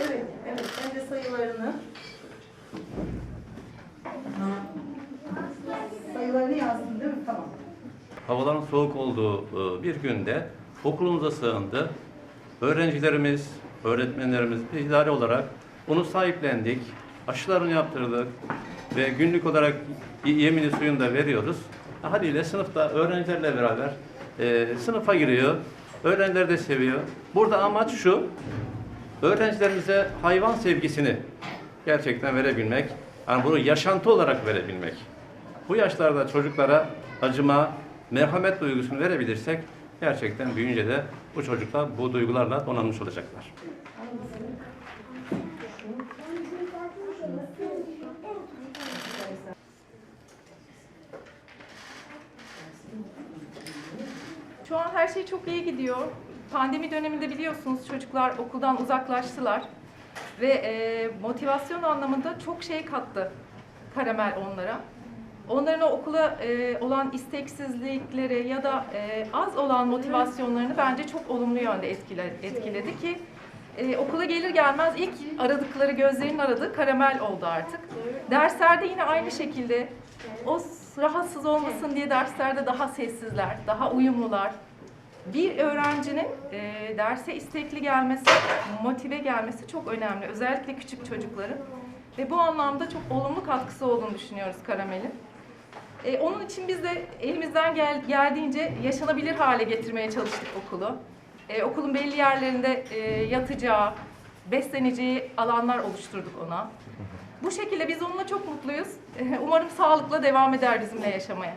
Evet, evet. Önce sayılarını. Sayılarını yazdın değil? Tamam. Havaların soğuk olduğu e, bir günde okulumuza sığındı. Öğrencilerimiz, öğretmenlerimiz, biz idare olarak onu sahiplendik. Aşılarını yaptırdık ve günlük olarak yemini suyunu da veriyoruz. Haliyle sınıfta öğrencilerle beraber e, sınıfa giriyor. Öğrenciler de seviyor. Burada amaç şu, öğrencilerimize hayvan sevgisini gerçekten verebilmek. Yani bunu yaşantı olarak verebilmek. Bu yaşlarda çocuklara acıma, merhamet duygusunu verebilirsek gerçekten büyüyünce de bu çocuklar bu duygularla donanmış olacaklar. Şu an her şey çok iyi gidiyor. Pandemi döneminde biliyorsunuz çocuklar okuldan uzaklaştılar. Ve e, motivasyon anlamında çok şey kattı karamel onlara. Onların o okula e, olan isteksizlikleri ya da e, az olan motivasyonlarını bence çok olumlu yönde etkile, etkiledi ki e, okula gelir gelmez ilk aradıkları gözlerinin aradığı karamel oldu artık. Derslerde yine aynı şekilde o rahatsız olmasın diye derslerde daha sessizler, daha uyumlular. Bir öğrencinin e, derse istekli gelmesi, motive gelmesi çok önemli. Özellikle küçük çocukların. Ve bu anlamda çok olumlu katkısı olduğunu düşünüyoruz Karamel'in. E, onun için biz de elimizden gel, geldiğince yaşanabilir hale getirmeye çalıştık okulu. E, okulun belli yerlerinde e, yatacağı, besleneceği alanlar oluşturduk ona. Bu şekilde biz onunla çok mutluyuz. Umarım sağlıkla devam eder bizimle yaşamaya.